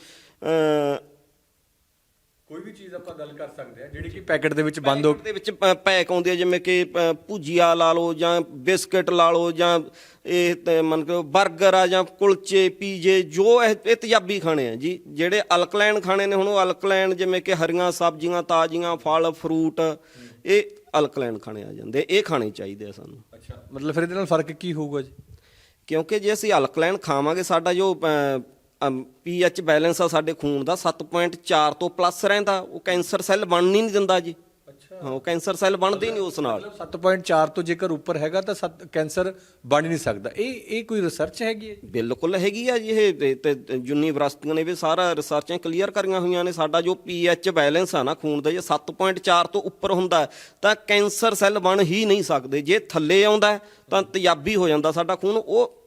ਕੋਈ ਵੀ ਚੀਜ਼ ਆਪਾਂ ਗੱਲ ਕਰ ਸਕਦੇ ਹਾਂ ਜਿਹੜੀ ਕਿ ਪੈਕੇਟ ਦੇ ਵਿੱਚ ਬੰਦ ਹੋ ਦੇ ਵਿੱਚ ਪ- ਪੈਕ ਆਉਂਦੇ ਆ ਜਿਵੇਂ ਕਿ ਅ, ਭੁਜੀਆ ਲਾ ਲਓ ਜਾਂ ਬਿਸਕਟ ਲਾ ਲਓ ਜਾਂ ਇਹ ਤੇ ਮੰਨ ਕੇ 버ਗਰ ਆ ਜਾਂ ਕੁਲਚੇ ਪੀਜੇ ਜੋ ਇਹ ਇਹ ਤੇਜ਼ਾਬੀ ਖਾਣੇ ਆ ਜੀ। ਜਿਹੜੇ ਅਲਕਲਾਈਨ ਖਾਣੇ ਨੇ ਹੁਣ ਉਹ ਅਲਕਲਾਈਨ ਜਿਵੇਂ ਕਿ ਹਰੀਆਂ ਸਬਜ਼ੀਆਂ ਤਾਜ਼ੀਆਂ ਫਲ ਫਰੂਟ ਇਹ ਅਲਕਲਾਈਨ ਖਾਣੇ ਆ ਜਾਂਦੇ। ਇਹ ਖਾਣੇ ਚਾਹੀਦੇ ਆ ਸਾਨੂੰ। ਅੱਛਾ ਮਤਲਬ ਫਿਰ ਇਹਦੇ ਨਾਲ ਫ਼ਰਕ ਕੀ ਹੋਊਗਾ ਜੀ? ਕਿਉਂਕਿ ਜੇ ਅਸੀਂ ਅਲਕਲਾਈਨ ਖਾਵਾਂਗੇ ਸਾਡਾ ਜੋ ਅ, ਪੀਐਚ ਬੈਲੈਂਸ ਆ ਸਾਡੇ ਖੂਨ ਦਾ 7.4 ਤੋਂ ਪਲੱਸ ਰਹਿੰਦਾ ਉਹ ਕੈਂਸਰ ਸੈੱਲ ਬਣਨ ਹੀ ਨਹੀਂ ਦਿੰਦਾ ਜੀ। ਹਾਂ ਉਹ ਕੈਂਸਰ ਸੈੱਲ ਬਣਦੇ ਹੀ ਨਹੀਂ ਉਸ ਨਾਲ। 7.4 ਤੋਂ ਜੇਕਰ ਉੱਪਰ ਹੈਗਾ ਤਾਂ ਕੈਂਸਰ ਬਣ ਨਹੀਂ ਸਕਦਾ। ਇਹ ਇਹ ਕੋਈ ਰਿਸਰਚ ਹੈਗੀ ਹੈ ਜੀ? ਬਿਲਕੁਲ ਹੈਗੀ ਆ ਜੀ ਇਹ ਤੇ- ਯੂਨੀਵਰਸਿਟੀਆਂ ਨੇ ਵੀ ਸਾਰਾ ਰਿਸਰਚਾਂ ਕਲੀਅਰ ਕਰੀਆਂ ਹੋਈਆਂ ਨੇ ਸਾਡਾ ਜੋ ਪੀਐਚ ਬੈਲੈਂਸ ਆ ਨਾ ਖੂਨ ਦਾ ਜੇ 7.4 ਤੋਂ ਉੱਪਰ ਹੁੰਦਾ ਤਾਂ ਕੈਂਸਰ ਸੈੱਲ ਬਣ ਹੀ ਨਹੀਂ ਸਕਦੇ। ਜੇ ਥੱਲੇ ਆਉਂਦਾ ਤਾਂ ਤੇਜ਼ਾਬੀ ਹੋ ਜਾਂਦਾ ਸਾਡਾ ਖੂਨ ਉਹ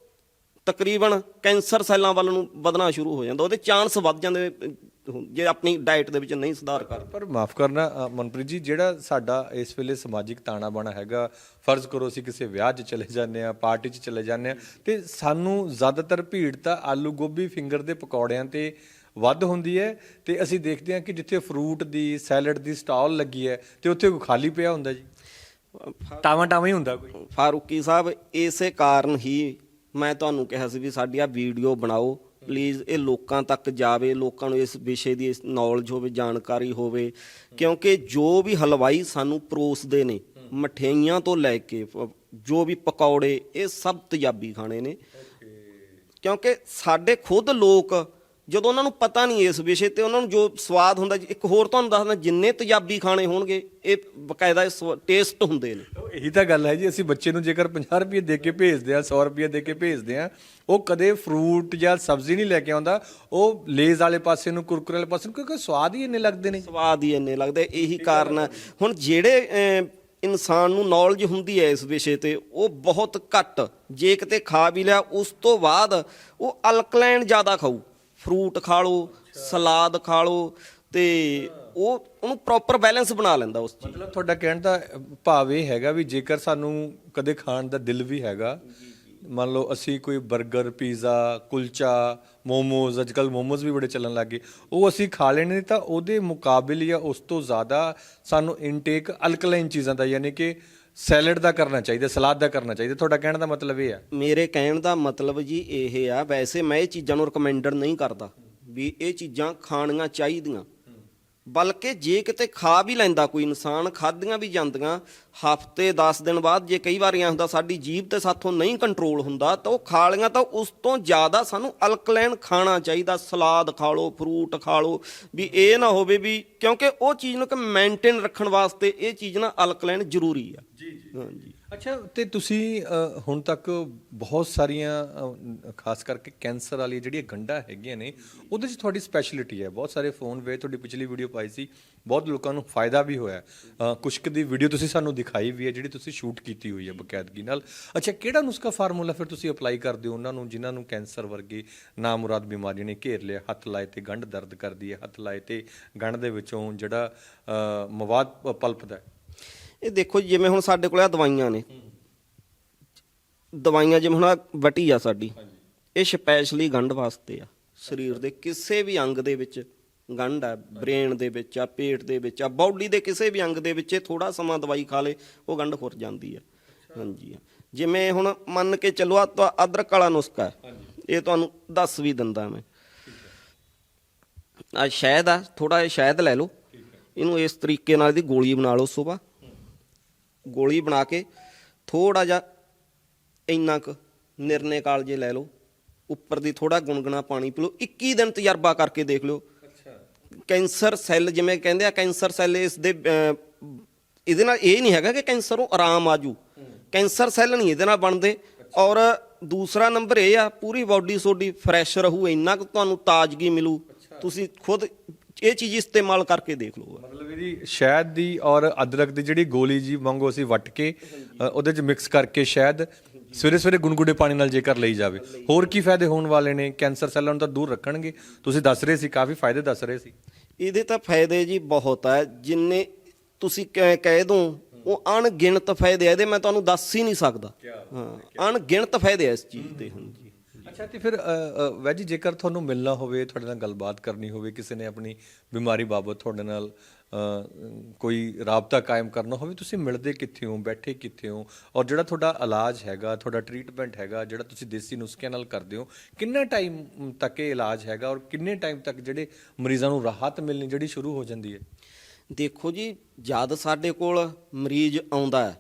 ਤਕਰੀਬਨ ਕੈਂਸਰ ਸੈੱਲਾਂ ਵੱਲ ਨੂੰ ਵਧਣਾ ਸ਼ੁਰੂ ਹੋ ਜਾਂਦਾ ਉਹਦੇ ਚਾਂਸ ਵੱਧ ਜਾਂਦੇ ਜੇ ਆਪਣੀ ਡਾਈਟ ਦੇ ਵਿੱਚ ਨਹੀਂ ਸੁਧਾਰ ਕਰ ਪਰ ਮਾਫ ਕਰਨਾ ਮਨਪ੍ਰੀਤ ਜੀ ਜਿਹੜਾ ਸਾਡਾ ਇਸ ਵੇਲੇ ਸਮਾਜਿਕ ਤਾਣਾ ਬਾਣਾ ਹੈਗਾ ਫਰਜ਼ ਕਰੋ ਅਸੀਂ ਕਿਸੇ ਵਿਆਹ 'ਚ ਚਲੇ ਜਾਂਦੇ ਆ ਪਾਰਟੀ 'ਚ ਚਲੇ ਜਾਂਦੇ ਆ ਤੇ ਸਾਨੂੰ ਜ਼ਿਆਦਾਤਰ ਭੀੜ ਤਾਂ ਆਲੂ ਗੋਭੀ ਫਿੰਗਰ ਦੇ ਪਕੌੜਿਆਂ ਤੇ ਵੱਧ ਹੁੰਦੀ ਹੈ ਤੇ ਅਸੀਂ ਦੇਖਦੇ ਹਾਂ ਕਿ ਜਿੱਥੇ ਫਰੂਟ ਦੀ ਸੈਲਡ ਦੀ ਸਟਾਲ ਲੱਗੀ ਹੈ ਤੇ ਉੱਥੇ ਕੋਈ ਖਾਲੀ ਪਿਆ ਹੁੰਦਾ ਜੀ? ਟਾਵਾਂ ਟਾਵਾਂ ਹੀ ਹੁੰਦਾ ਕੋਈ? ਫਾਰੂਕੀ ਸਾਹਿਬ ਇਸੇ ਕਾਰਨ ਹੀ ਮੈਂ ਤੁਹਾਨੂੰ ਕਿਹਾ ਸੀ ਵੀ ਸਾਡੀ ਆ ਵੀਡੀਓ ਬਣਾਓ ਪਲੀਜ਼ ਇਹ ਲੋਕਾਂ ਤੱਕ ਜਾਵੇ, ਲੋਕਾਂ ਨੂੰ ਇਸ ਵਿਸ਼ੇ ਦੀ ਨੌਲੇਜ ਹੋਵੇ, ਜਾਣਕਾਰੀ ਹੋਵੇ, ਕਿਉਂਕਿ ਜੋ ਵੀ ਹਲਵਾਈ ਸਾਨੂੰ ਪਰੋਸਦੇ ਨੇ, ਮਠਿਆਈਆਂ ਤੋਂ ਲੈ ਕੇ ਜੋ ਵੀ ਪਕੌੜੇ, ਇਹ ਸਭ ਤੇਜ਼ਾਬੀ ਖਾਣੇ ਨੇ। ਕਿਉਂਕਿ ਸਾਡੇ ਖੁਦ ਲੋਕ ਜਦੋਂ ਉਹਨਾਂ ਨੂੰ ਪਤਾ ਨਹੀਂ ਇਸ ਵਿਸ਼ੇ ਤੇ ਉਹਨਾਂ ਨੂੰ ਜੋ ਸਵਾਦ ਹੁੰਦਾ ਜੀ, ਇੱਕ ਹੋਰ ਤੁਹਾਨੂੰ ਦੱਸਦਾ ਜਿੰਨੇ ਤੇਜ਼ਾਬੀ ਖਾਣੇ ਹੋਣਗੇ ਇਹ ਬਕਾਇਦਾ ਟੇਸਟ ਹੁੰਦੇ ਨੇ। ਇਹੀ ਤਾਂ ਗੱਲ ਹੈ ਜੀ ਅਸੀਂ ਬੱਚੇ ਨੂੰ ਜੇਕਰ 50 ਰੁਪਏ ਦੇ ਕੇ ਭੇਜਦੇ ਆ 100 ਰੁਪਏ ਦੇ ਕੇ ਭੇਜਦੇ ਆ ਉਹ ਕਦੇ ਫਰੂਟ ਜਾਂ ਸਬਜ਼ੀ ਨਹੀਂ ਲੈ ਕੇ ਆਉਂਦਾ ਉਹ ਲੇਜ਼ ਵਾਲੇ ਪਾਸੇ ਨੂੰ ਕੁਰਕੁਰੇ ਵਾਲੇ ਪਾਸੇ ਨੂੰ ਕਿਉਂਕਿ ਸਵਾਦ ਹੀ ਇੰਨੇ ਲੱਗਦੇ ਨੇ। ਸਵਾਦ ਹੀ ਇੰਨੇ ਲੱਗਦੇ ਇਹੀ ਕਾਰਨ ਹੁਣ ਜਿਹੜੇ ਇਨਸਾਨ ਨੂੰ ਨੌਲੇਜ ਹੁੰਦੀ ਹੈ ਇਸ ਵਿਸ਼ੇ ਤੇ ਉਹ ਬਹੁਤ ਘੱਟ ਜੇ ਕਿਤੇ ਖਾ ਵੀ ਲਿਆ ਉਸ ਤੋਂ ਬਾਅਦ ਉਹ ਅਲਕਲਾਈਨ ਜ਼ਿਆਦਾ ਖਾਊ। ਫਰੂਟ ਖਾ ਲਓ, ਸਲਾਦ ਖਾ ਲਓ ਤੇ ਉਹ ਉਹਨੂੰ ਪ੍ਰੋਪਰ ਬੈਲੈਂਸ ਬਣਾ ਲੈਂਦਾ ਉਸ ਚੀਜ਼ ਮਤਲਬ ਤੁਹਾਡਾ ਕਹਿਣ ਦਾ ਭਾਵ ਇਹ ਹੈਗਾ ਵੀ ਜੇਕਰ ਸਾਨੂੰ ਕਦੇ ਖਾਣ ਦਾ ਦਿਲ ਵੀ ਹੈਗਾ ਮੰਨ ਲਓ ਅਸੀਂ ਕੋਈ 버ਗਰ ਪੀਜ਼ਾ, ਕੁਲਚਾ, ਮੋਮੋਜ਼ ਅੱਜ ਅੱਜਕੱਲ ਮੋਮੋਜ਼ ਵੀ ਬੜੇ ਚੱਲਣ ਲੱਗ ਗਏ। ਉਹ ਅਸੀਂ ਖਾ ਲੈਣੇ ਤਾਂ ਉਹਦੇ ਮੁਕਾਬਲੇ ਜਾਂ ਉਸ ਤੋਂ ਜ਼ਿਆਦਾ ਸਾਨੂੰ ਇਨਟੇਕ ਅਲਕਲਾਈਨ ਚੀਜ਼ਾਂ ਦਾ, ਯਾਨੀ ਕਿ ਸੈਲਡ ਦਾ ਕਰਨਾ ਚਾਹੀਦਾ, ਸਲਾਦ ਦਾ ਕਰਨਾ ਚਾਹੀਦਾ। ਤੁਹਾਡਾ ਕਹਿਣ ਦਾ ਮਤਲਬ ਇਹ ਆ? ਮੇਰੇ ਕਹਿਣ ਦਾ ਮਤਲਬ ਜੀ ਇਹ ਆ, ਵੈਸੇ ਮੈਂ ਇਹ ਚੀਜ਼ਾਂ ਨੂੰ ਰეკਮੈਂਡਡ ਨਹੀਂ ਕਰਦਾ ਵੀ ਇਹ ਚੀਜ਼ਾਂ ਖਾਣੀਆਂ ਚਾਹੀਦੀਆਂ। ਬਲਕਿ ਜੇ ਕਿਤੇ ਖਾ ਵੀ ਲੈਂਦਾ ਕੋਈ ਇਨਸਾਨ, ਖਾਧੀਆਂ ਵੀ ਜਾਂਦੀਆਂ, ਹਫ਼ਤੇ 10 ਦਿਨ ਬਾਅਦ ਜੇ ਕਈ ਵਾਰੀਆਂ ਹੁੰਦਾ ਸਾਡੀ ਜੀਭ ਤੇ ਸਾਥੋਂ ਨਹੀਂ ਕੰਟਰੋਲ ਹੁੰਦਾ, ਤਾਂ ਉਹ ਖਾ ਲਈਆਂ ਤਾਂ ਉਸ ਤੋਂ ਜ਼ਿਆਦਾ ਸਾਨੂੰ ਅਲਕਲੈਨ ਖਾਣਾ ਚਾਹੀਦਾ, ਸਲਾਦ ਖਾ ਲਓ ਫਰੂਟ ਖਾ ਲਓ, ਵੀ ਇਹ ਨਾ ਹੋਵੇ ਵੀ ਕਿਉਂਕਿ ਉਹ ਚੀਜ਼ ਨੂੰ ਕਿ ਮੇਨਟੇਨ ਰੱਖਣ ਵਾਸਤੇ ਇਹ ਚੀਜ਼ ਨਾ ਅਲਕਲੈਨ ਜ਼ਰੂਰੀ ਆ। ਜੀ ਜੀ ਅੱਛਾ ਤੇ ਤੁਸੀਂ ਹੁਣ ਤੱਕ ਬਹੁਤ ਸਾਰੀਆਂ ਖਾਸ ਕਰਕੇ ਕੈਂਸਰ ਵਾਲੀ ਜਿਹੜੀਆਂ ਗੰਢਾਂ ਹੈਗੀਆਂ ਨੇ ਉਹਦੇ 'ਚ ਤੁਹਾਡੀ ਸਪੈਸ਼ਲਿਟੀ ਹੈ। ਬਹੁਤ ਸਾਰੇ ਫੋਨ ਵੇ ਤੁਹਾਡੀ ਪਿਛਲੀ ਵੀਡੀਓ ਪਾਈ ਸੀ। ਬਹੁਤ ਲੋਕਾਂ ਨੂੰ ਫਾਇਦਾ ਵੀ ਹੋਇਆ। ਅ, ਕੁਛ ਕੁ ਦੀ ਵੀਡੀਓ ਤੁਸੀਂ ਸਾਨੂੰ ਦਿਖਾਈ ਵੀ ਹੈ ਜਿਹੜੀ ਤੁਸੀਂ ਸ਼ੂਟ ਕੀਤੀ ਹੋਈ ਹੈ ਬਕਾਇਦਗੀ ਨਾਲ। ਅੱਛਾ ਕਿਹੜਾ ਨੁਸਖਾ ਫਾਰਮੂਲਾ ਫਿਰ ਤੁਸੀਂ ਅਪਲਾਈ ਕਰਦੇ ਹੋ ਉਹਨਾਂ ਨੂੰ ਜਿਨ੍ਹਾਂ ਨੂੰ ਕੈਂਸਰ ਵਰਗੇ ਨਾਮੁਰਾਦ ਬਿਮਾਰੀਆਂ ਨੇ ਘੇਰ ਲਿਆ? ਹੱਥ ਲਾਏ ਤੇ ਗੰਢ ਦਰਦ ਕਰਦੀ ਹੈ ਹੱਥ ਲਾਏ ਤੇ ਗੰਢ ਦੇ ਵਿੱਚੋਂ ਜਿਹੜਾ ਮਵਾਦ ਪਲਪਦਾ ਹੈ। ਇਹ ਦੇਖੋ ਜਿਵੇਂ ਹੁਣ ਸਾਡੇ ਕੋਲ ਆ ਦਵਾਈਆਂ ਨੇ। ਦਵਾਈਆਂ ਜਿਵੇਂ ਹੁਣ ਵਟੀ ਆ ਸਾਡੀ। ਇਹ ਸਪੈਸ਼ਲੀ ਗੰਢ ਵਾਸਤੇ ਆ। ਸਰੀਰ ਦੇ ਕਿਸੇ ਵੀ ਅੰਗ ਦੇ ਵਿੱਚ ਗੰਢ ਆ ਬ੍ਰੇਨ ਦੇ ਵਿੱਚ ਆ ਪੇਟ ਦੇ ਵਿੱਚ ਆ ਬਾਡੀ ਦੇ ਕਿਸੇ ਵੀ ਅੰਗ ਦੇ ਵਿੱਚ ਇਹ ਥੋੜਾ ਸਮਾਂ ਦਵਾਈ ਖਾ ਲੇ ਉਹ ਗੰਢ ਖੁਰ ਜਾਂਦੀ ਆ। ਹਾਂਜੀ ਜਿਵੇਂ ਹੁਣ ਮੰਨ ਕੇ ਚੱਲੋ ਆ ਤਾਂ ਅਦਰਕ ਵਾਲਾ ਨੁਸਖਾ। ਇਹ ਤੁਹਾਨੂੰ ਦੱਸ ਵੀ ਦਿੰਦਾ ਮੈਂ। ਆ ਸ਼ਹਿਦ ਆ ਥੋੜਾ ਜਿਹਾ ਸ਼ਹਿਦ ਲੈ ਲਓ। ਇਹਨੂੰ ਇਸ ਤਰੀਕੇ ਨਾਲ ਇਹਦੀ ਗੋਲੀ ਬਣਾ ਲਓ ਸੁਬਾ ਗੋਲੀ ਬਣਾ ਕੇ ਥੋੜਾ ਜਿਹਾ ਇੰਨਾ ਕੁ ਨਿਰਨੇ ਕਾਲਜੇ ਲੈ ਲਓ ਉੱਪਰ ਦੀ ਥੋੜਾ ਗੁੰਗਣਾ ਪਾਣੀ ਪੀ ਲਓ 21 ਦਿਨ ਤਜਰਬਾ ਕਰਕੇ ਦੇਖ ਲਿਓ। ਕੈਂਸਰ ਸੈੱਲ ਜਿਵੇਂ ਕਹਿੰਦੇ ਆ ਕੈਂਸਰ ਸੈੱਲ ਇਸ ਦੇ ਇਹਦੇ ਨਾਲ ਇਹ ਨਹੀਂ ਹੈਗਾ ਕਿ ਕੈਂਸਰੋਂ ਆਰਾਮ ਆਜੂ ਕੈਂਸਰ ਸੈੱਲ ਨਹੀਂ ਇਹਦੇ ਨਾਲ ਬਣਦੇ। ਔਰ ਦੂਸਰਾ ਨੰਬਰ ਇਹ ਆ ਪੂਰੀ ਬਾਡੀ ਤੁਹਾਡੀ ਫਰੈਸ਼ ਰਹੂ ਇੰਨਾ ਕੁ ਤੁਹਾਨੂੰ ਤਾਜ਼ਗੀ ਮਿਲੂ। ਤੁਸੀਂ ਖੁਦ ਇਹ ਚੀਜ਼ ਇਸਤੇਮਾਲ ਕਰਕੇ ਦੇਖ ਲਓ। ਮਤਲਬ ਇਹਦੀ ਸ਼ਹਿਦ ਦੀ ਔਰ ਅਦਰਕ ਦੀ ਜਿਹੜੀ ਗੋਲੀ ਜੀ ਵਾਂਗੂ ਅਸੀਂ ਵੱਟ ਕੇ ਉਹਦੇ ਚ ਮਿਕਸ ਕਰਕੇ ਸ਼ਹਿਦ ਸਵੇਰੇ ਸਵੇਰੇ ਗੁਨਗੁਨੇ ਪਾਣੀ ਨਾਲ ਜੇਕਰ ਲਈ ਜਾਵੇ। ਹੋਰ ਕੀ ਫਾਇਦੇ ਹੋਣ ਵਾਲੇ ਨੇ? ਕੈਂਸਰ ਸੈੱਲਾਂ ਨੂੰ ਤਾਂ ਦੂਰ ਰੱਖਣਗੇ। ਤੁਸੀਂ ਦੱਸ ਰਹੇ ਸੀ ਕਾਫੀ ਫਾਇਦੇ ਦੱਸ ਰਹੇ ਸੀ। ਇਹਦੇ ਤਾਂ ਫਾਇਦੇ ਜੀ ਬਹੁਤ ਹੈ ਜਿੰਨੇ ਤੁਸੀਂ ਕਹਿ ਕਹਿ ਦੋ ਉਹ ਅਣਗਿਣਤ ਫਾਇਦੇ ਆ। ਇਹਦੇ ਮੈਂ ਤੁਹਾਨੂੰ ਦੱਸ ਹੀ ਨਹੀਂ ਸਕਦਾ। ਹਾਂ ਅਣਗਿਣਤ ਫਾਇਦੇ ਆ ਇਸ ਚੀਜ਼ ਦੇ ਹਾਂਜੀ ਅੱਛਾ ਤੇ ਫਿਰ ਅ, ਅ, ਜੇਕਰ ਤੁਹਾਨੂੰ ਮਿਲਣਾ ਹੋਵੇ ਤੁਹਾਡੇ ਨਾਲ ਗੱਲਬਾਤ ਕਰਨੀ ਹੋਵੇ ਕਿਸੇ ਨੇ ਆਪਣੀ ਬਿਮਾਰੀ ਬਾਬਤ ਤੁਹਾਡੇ ਨਾਲ ਕੋਈ ਰਾਬਤਾ ਕਾਇਮ ਕਰਨਾ ਹੋਵੇ ਤੁਸੀਂ ਮਿਲਦੇ ਕਿੱਥੇ ਹੋ ਬੈਠੇ ਕਿੱਥੇ ਹੋ? ਔਰ ਜਿਹੜਾ ਤੁਹਾਡਾ ਇਲਾਜ ਹੈਗਾ ਤੁਹਾਡਾ ਟ੍ਰੀਟਮੈਂਟ ਹੈਗਾ ਜਿਹੜਾ ਤੁਸੀਂ ਦੇਸੀ ਨੁਸਖਿਆਂ ਨਾਲ ਕਰਦੇ ਹੋ ਕਿੰਨਾ ਟਾਈਮ ਤੱਕ ਇਹ ਇਲਾਜ ਹੈਗਾ ਔਰ ਕਿੰਨੇ ਟਾਈਮ ਤੱਕ ਜਿਹੜੇ ਮਰੀਜ਼ਾਂ ਨੂੰ ਰਾਹਤ ਮਿਲਣੀ ਜਿਹੜੀ ਸ਼ੁਰੂ ਹੋ ਜਾਂਦੀ ਹੈ? ਦੇਖੋ ਜੀ ਜਦ ਸਾਡੇ ਕੋਲ ਮਰੀਜ਼ ਆਉਂਦਾ ਹੈ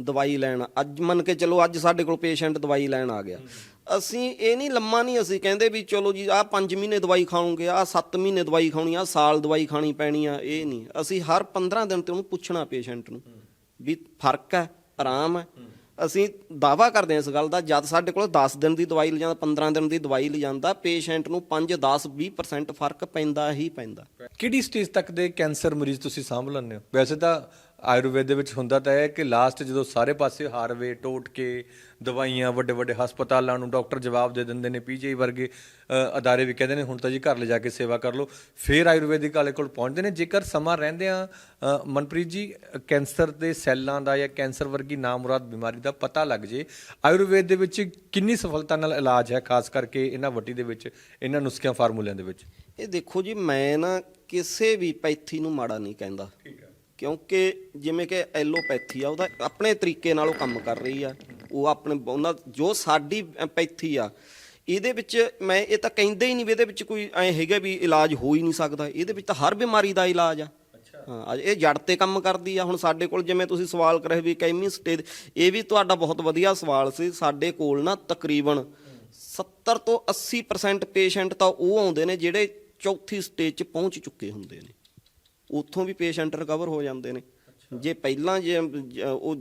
ਦਵਾਈ ਲੈਣ। ਅੱਜ ਮੰਨ ਕੇ ਚਲੋ, ਅੱਜ ਸਾਡੇ ਕੋਲ ਪੇਸ਼ੈਂਟ ਦਵਾਈ ਲੈਣ ਆ ਗਿਆ। ਅਸੀਂ ਇਹ ਨਹੀਂ ਲੰਮਾ ਨਹੀਂ, ਅਸੀਂ ਕਹਿੰਦੇ ਵੀ ਚਲੋ ਜੀ, ਆਹ 5 ਮਹੀਨੇ ਦਵਾਈ ਖਾਓਗੇ, ਆਹ 7 ਮਹੀਨੇ ਦਵਾਈ ਖਾਣੀ ਆ ਸਾਲ ਦਵਾਈ ਖਾਣੀ ਪੈਣੀ ਆ, ਇਹ ਨਹੀਂ। ਅਸੀਂ ਹਰ 15 ਦਿਨ ਤੇ ਉਹਨੂੰ ਪੁੱਛਣਾ ਪੇਸ਼ੈਂਟ ਨੂੰ ਵੀ ਫ਼ਰਕ ਹੈ, ਆਰਾਮ ਹੈ। ਅਸੀਂ ਦਾਵਾ ਕਰਦੇ ਹਾਂ ਇਸ ਗੱਲ ਦਾ, ਜਦ ਸਾਡੇ ਕੋਲ 10 ਦਿਨ ਦੀ ਦਵਾਈ ਲਿਜਾਂਦਾ 15 ਦਿਨ ਦੀ ਦਵਾਈ ਲਿਜਾਂਦਾ, ਪੇਸ਼ੈਂਟ ਨੂੰ 5 10 20% ਫ਼ਰਕ ਪੈਂਦਾ ਹੀ ਪੈਂਦਾ। ਕਿਹੜੀ ਸਟੇਜ ਤੱਕ ਦੇ ਕੈਂਸਰ ਮਰੀਜ਼ ਤੁਸੀਂ ਸਾਂਭ ਲੈਂਦੇ ਹੋ? ਵੈਸੇ ਤਾਂ ਆਯੁਰਵੇਦ ਦੇ ਵਿੱਚ ਹੁੰਦਾ ਤਾਂ ਹੈ ਕਿ ਲਾਸਟ ਜਦੋਂ ਸਾਰੇ ਪਾਸੇ ਹਾਰਵੇ ਟੋਟ ਕੇ ਦਵਾਈਆਂ ਵੱਡੇ ਵੱਡੇ ਹਸਪਤਾਲਾਂ ਨੂੰ ਡਾਕਟਰ ਜਵਾਬ ਦੇ ਦਿੰਦੇ ਨੇ ਪੀਜੀਆਈ ਵਰਗੇ ਅਦਾਰੇ ਵੀ ਕਹਿੰਦੇ ਨੇ ਹੁਣ ਤਾਂ ਜੀ ਘਰ ਲਿਜਾ ਕੇ ਸੇਵਾ ਕਰ ਲਓ। ਫਿਰ ਆਯੁਰਵੈਦਿਕ ਵਾਲੇ ਕੋਲ ਪਹੁੰਚਦੇ ਨੇ। ਜੇਕਰ ਸਮਾਂ ਰਹਿੰਦਿਆਂ ਅ, ਮਨਪ੍ਰੀਤ ਜੀ ਕੈਂਸਰ ਦੇ ਸੈੱਲਾਂ ਦਾ ਜਾਂ ਕੈਂਸਰ ਵਰਗੀ ਨਾਮੁਰਾਦ ਬਿਮਾਰੀ ਦਾ ਪਤਾ ਲੱਗ ਜੇ ਆਯੁਰਵੇਦ ਦੇ ਵਿੱਚ ਕਿੰਨੀ ਸਫਲਤਾ ਨਾਲ ਇਲਾਜ ਹੈ ਖਾਸ ਕਰਕੇ ਇਹਨਾਂ ਵੱਟੀ ਦੇ ਵਿੱਚ ਇਹਨਾਂ ਨੁਸਖਿਆਂ ਫਾਰਮੂਲਿਆਂ ਦੇ ਵਿੱਚ? ਇਹ ਦੇਖੋ ਜੀ ਮੈਂ ਨਾ ਕਿਸੇ ਵੀ ਪੈਥੀ ਨੂੰ ਮਾੜਾ ਨਹੀਂ ਕਹਿੰਦਾ। ਠੀਕ ਹੈ ਕਿਉਂਕਿ ਜਿਵੇਂ ਕਿ ਐਲੋਪੈਥੀ ਆ ਉਹਦਾ ਆਪਣੇ ਤਰੀਕੇ ਨਾਲ ਉਹ ਕੰਮ ਕਰ ਰਹੀ ਆ। ਉਹ ਆਪਣੇ ਉਹਨਾਂ ਜੋ ਸਾਡੀ ਪੈਥੀ ਆ ਇਹਦੇ ਵਿੱਚ ਮੈਂ ਇਹ ਤਾਂ ਕਹਿੰਦੇ ਹੀ ਨਹੀਂ ਵੀ ਇਹਦੇ ਵਿੱਚ ਕੋਈ ਐ ਹੈਗਾ ਵੀ ਇਲਾਜ ਹੋ ਹੀ ਨਹੀਂ ਸਕਦਾ। ਇਹਦੇ ਵਿੱਚ ਤਾਂ ਹਰ ਬਿਮਾਰੀ ਦਾ ਇਲਾਜ ਆ। ਹਾਂ ਇਹ ਜੜ ਤੇ ਕੰਮ ਕਰਦੀ ਆ। ਹੁਣ ਸਾਡੇ ਕੋਲ ਜਿਵੇਂ ਤੁਸੀਂ ਸਵਾਲ ਕਰੇ ਵੀ ਕੈਮੀ ਸਟੇਜ ਇਹ ਵੀ ਤੁਹਾਡਾ ਬਹੁਤ ਵਧੀਆ ਸਵਾਲ ਸੀ। ਸਾਡੇ ਕੋਲ ਨਾ ਤਕਰੀਬਨ 70 ਤੋਂ 80% ਪੇਸ਼ੈਂਟ ਤਾਂ ਉਹ ਆਉਂਦੇ ਨੇ ਜਿਹੜੇ ਚੌਥੀ ਸਟੇਜ 'ਚ ਪਹੁੰਚ ਚੁੱਕੇ ਹੁੰਦੇ ਨੇ। ਉੱਥੋਂ ਵੀ ਪੇਸ਼ੈਂਟ ਰਿਕਵਰ ਹੋ ਜਾਂਦੇ ਨੇ। ਜੇ ਪਹਿਲਾਂ ਜੇ ਉਹ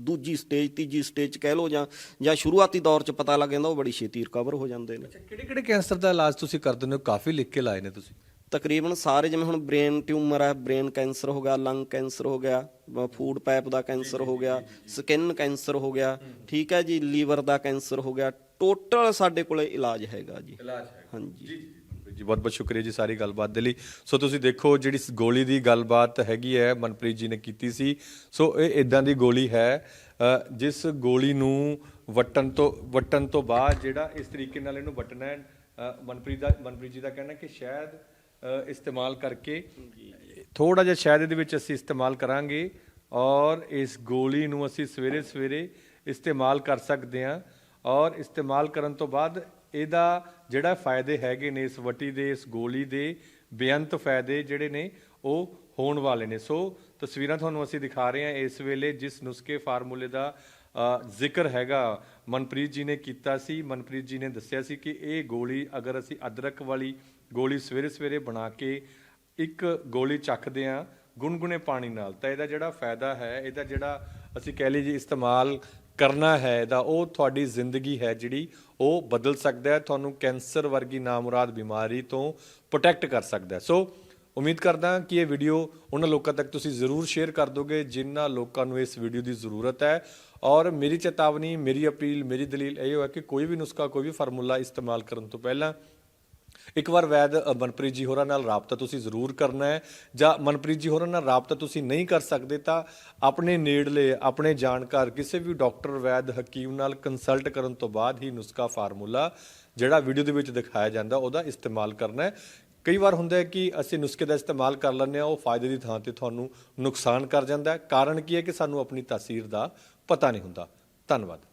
ਦੂਜੀ ਸਟੇਜ ਤੀਜੀ ਸਟੇਜ 'ਚ ਕਹਿ ਲਓ ਜਾਂ ਜਾਂ ਸ਼ੁਰੂਆਤੀ ਦੌਰ 'ਚ ਪਤਾ ਲੱਗ ਜਾਂਦਾ ਉਹ ਬੜੀ ਛੇਤੀ ਰਿਕਵਰ ਹੋ ਜਾਂਦੇ ਨੇ। ਕਿਹੜੇ ਕਿਹੜੇ ਕੈਂਸਰ ਦਾ ਇਲਾਜ ਤੁਸੀਂ ਕਰਦੇ ਹੋ ਕਾਫੀ ਲਿਖ ਕੇ ਲਾਏ ਨੇ ਤੁਸੀਂ। ਤਕਰੀਬਨ ਸਾਰੇ ਜਿਵੇਂ ਹੁਣ ਬ੍ਰੇਨ ਟਿਊਮਰ ਹੈ ਬ੍ਰੇਨ ਕੈਂਸਰ ਹੋ ਗਿਆ ਲੰਗ ਕੈਂਸਰ ਹੋ ਗਿਆ ਫੂਡ ਪਾਈਪ ਦਾ ਕੈਂਸਰ ਹੋ ਗਿਆ ਸਕਿਨ ਕੈਂਸਰ ਹੋ ਗਿਆ ਠੀਕ ਹੈ ਜੀ ਲੀਵਰ ਦਾ ਕੈਂਸਰ ਹੋ ਗਿਆ। ਟੋਟਲ ਸਾਡੇ ਕੋਲੇ ਇਲਾਜ ਹੈਗਾ ਜੀ। ਇਲਾਜ ਹੈ ਹਾਂਜੀ। ਜੀ। ਜੀ ਬਹੁਤ ਬਹੁਤ ਸ਼ੁਕਰੀਆ ਜੀ ਸਾਰੀ ਗੱਲਬਾਤ ਦੇ ਲਈ। ਸੋ ਤੁਸੀਂ ਦੇਖੋ ਜਿਹੜੀ ਇਸ ਗੋਲੀ ਦੀ ਗੱਲਬਾਤ ਹੈਗੀ ਹੈ ਮਨਪ੍ਰੀਤ ਜੀ ਨੇ ਕੀਤੀ ਸੀ। ਸੋ ਇਹ ਇਦਾਂ ਦੀ ਗੋਲੀ ਹੈ ਅ, ਜਿਸ ਗੋਲੀ ਨੂੰ ਵਟਣ ਤੋਂ ਵਟਣ ਤੋਂ ਬਾਅਦ ਜਿਹੜਾ ਇਸ ਤਰੀਕੇ ਨਾਲ ਇਹਨੂੰ ਵਟਣਾ ਹੈ ਅ, ਮਨਪ੍ਰੀਤ ਦਾ ਮਨਪ੍ਰੀਤ ਜੀ ਦਾ ਕਹਿਣਾ ਕਿ ਸ਼ਾਇਦ ਅ, ਇਸਤੇਮਾਲ ਕਰਕੇ ਥੋੜਾ ਜਿਹਾ ਸ਼ਾਇਦ ਇਹਦੇ ਵਿੱਚ ਅਸੀਂ ਇਸਤੇਮਾਲ ਕਰਾਂਗੇ ਔਰ ਇਸ ਗੋਲੀ ਨੂੰ ਅਸੀਂ ਸਵੇਰੇ ਸਵੇਰੇ ਇਸਤੇਮਾਲ ਕਰ ਸਕਦੇ ਹਾਂ ਔਰ ਇਸਤੇਮਾਲ ਕਰਨ ਤੋਂ ਬਾਅਦ ਇਹਦਾ ਜਿਹੜਾ ਫਾਇਦੇ ਹੈਗੇ ਨੇ ਇਸ ਵਟੀ ਦੇ, ਇਸ ਗੋਲੀ ਦੇ ਬੇਅੰਤ ਫਾਇਦੇ ਜਿਹੜੇ ਨੇ ਉਹ ਹੋਣ ਵਾਲੇ ਨੇ। ਸੋ ਤਸਵੀਰਾਂ ਤੁਹਾਨੂੰ ਅਸੀਂ ਦਿਖਾ ਰਹੇ ਹਾਂ ਇਸ ਵੇਲੇ ਜਿਸ ਨੁਸਖੇ ਫਾਰਮੂਲੇ ਦਾ ਜ਼ਿਕਰ ਹੈਗਾ। ਮਨਪ੍ਰੀਤ ਜੀ ਨੇ ਕੀਤਾ ਸੀ। ਮਨਪ੍ਰੀਤ ਜੀ ਨੇ ਦੱਸਿਆ ਸੀ ਕਿ ਇਹ ਗੋਲੀ ਅਗਰ ਅਸੀਂ ਅਦਰਕ ਵਾਲੀ ਗੋਲੀ ਸਵੇਰੇ ਸਵੇਰੇ ਬਣਾ ਕੇ ਇੱਕ ਗੋਲੀ ਚੱਕਦੇ ਆ ਗੁਨਗੁਨੇ ਪਾਣੀ ਨਾਲ, ਤਾਂ ਇਹਦਾ ਜਿਹੜਾ ਫਾਇਦਾ ਹੈ, ਇਹਦਾ ਜਿਹੜਾ ਅਸੀਂ ਕਹਿ ਲਈ ਜੀ ਇਸਤੇਮਾਲ ਕਰਨਾ ਹੈ ਇਹਦਾ ਉਹ ਤੁਹਾਡੀ ਜ਼ਿੰਦਗੀ ਹੈ ਜਿਹੜੀ ਉਹ ਬਦਲ ਸਕਦਾ ਹੈ, ਤੁਹਾਨੂੰ ਕੈਂਸਰ ਵਰਗੀ ਨਾਮੁਰਾਦ ਬਿਮਾਰੀ ਤੋਂ ਪ੍ਰੋਟੈਕਟ ਕਰ ਸਕਦਾ ਹੈ। ਸੋ ਉਮੀਦ ਕਰਦਾ ਕਿ ਇਹ ਵੀਡੀਓ ਉਹਨਾਂ ਲੋਕਾਂ ਤੱਕ ਤੁਸੀਂ ਜ਼ਰੂਰ ਸ਼ੇਅਰ ਕਰ ਦੋਗੇ, ਜਿਨ੍ਹਾਂ ਲੋਕਾਂ ਨੂੰ ਇਸ ਵੀਡੀਓ ਦੀ ਜ਼ਰੂਰਤ ਹੈ। ਔਰ ਮੇਰੀ ਚੇਤਾਵਨੀ, ਮੇਰੀ ਅਪੀਲ, ਮੇਰੀ ਦਲੀਲ ਇਹ ਹੈ ਕਿ ਕੋਈ ਵੀ ਨੁਸਖਾ, ਕੋਈ ਵੀ ਫਾਰਮੂਲਾ ਇਸਤੇਮਾਲ ਕਰਨ ਤੋਂ ਪਹਿਲਾਂ ਇੱਕ ਵਾਰ ਵੈਦ ਮਨਪ੍ਰੀਤ ਜੀ ਹੋਰਾਂ ਨਾਲ ਰਾਬਤਾ ਤੁਸੀਂ ਜ਼ਰੂਰ ਕਰਨਾ ਹੈ। ਜਾਂ ਮਨਪ੍ਰੀਤ ਜੀ ਹੋਰਾਂ ਨਾਲ ਰਾਬਤਾ ਤੁਸੀਂ ਨਹੀਂ ਕਰ ਸਕਦੇ ਤਾਂ ਆਪਣੇ ਨੇੜਲੇ, ਆਪਣੇ ਜਾਣਕਾਰ, ਕਿਸੇ ਵੀ ਡਾਕਟਰ, ਵੈਦ, ਹਕੀਮ ਨਾਲ ਕੰਸਲਟ ਕਰਨ ਤੋਂ ਬਾਅਦ ਹੀ ਨੁਸਖਾ ਫਾਰਮੂਲਾ ਜਿਹੜਾ ਵੀਡੀਓ ਦੇ ਵਿੱਚ ਦਿਖਾਇਆ ਜਾਂਦਾ, ਉਹਦਾ ਇਸਤੇਮਾਲ ਕਰਨਾ ਹੈ। ਕਈ ਵਾਰ ਹੁੰਦਾ ਹੈ ਕਿ ਅਸੀਂ ਨੁਸਖੇ ਦਾ ਇਸਤੇਮਾਲ ਕਰ ਲੈਂਦੇ ਹਾਂ, ਉਹ ਫਾਇਦੇ ਦੀ ਥਾਂ ਤੇ ਤੁਹਾਨੂੰ ਨੁਕਸਾਨ ਕਰ ਜਾਂਦਾ ਹੈ। ਕਾਰਨ ਕੀ ਹੈ ਕਿ ਸਾਨੂੰ ਆਪਣੀ ਤਾਸੀਰ ਦਾ ਪਤਾ ਨਹੀਂ ਹੁੰਦਾ। ਧੰਨਵਾਦ।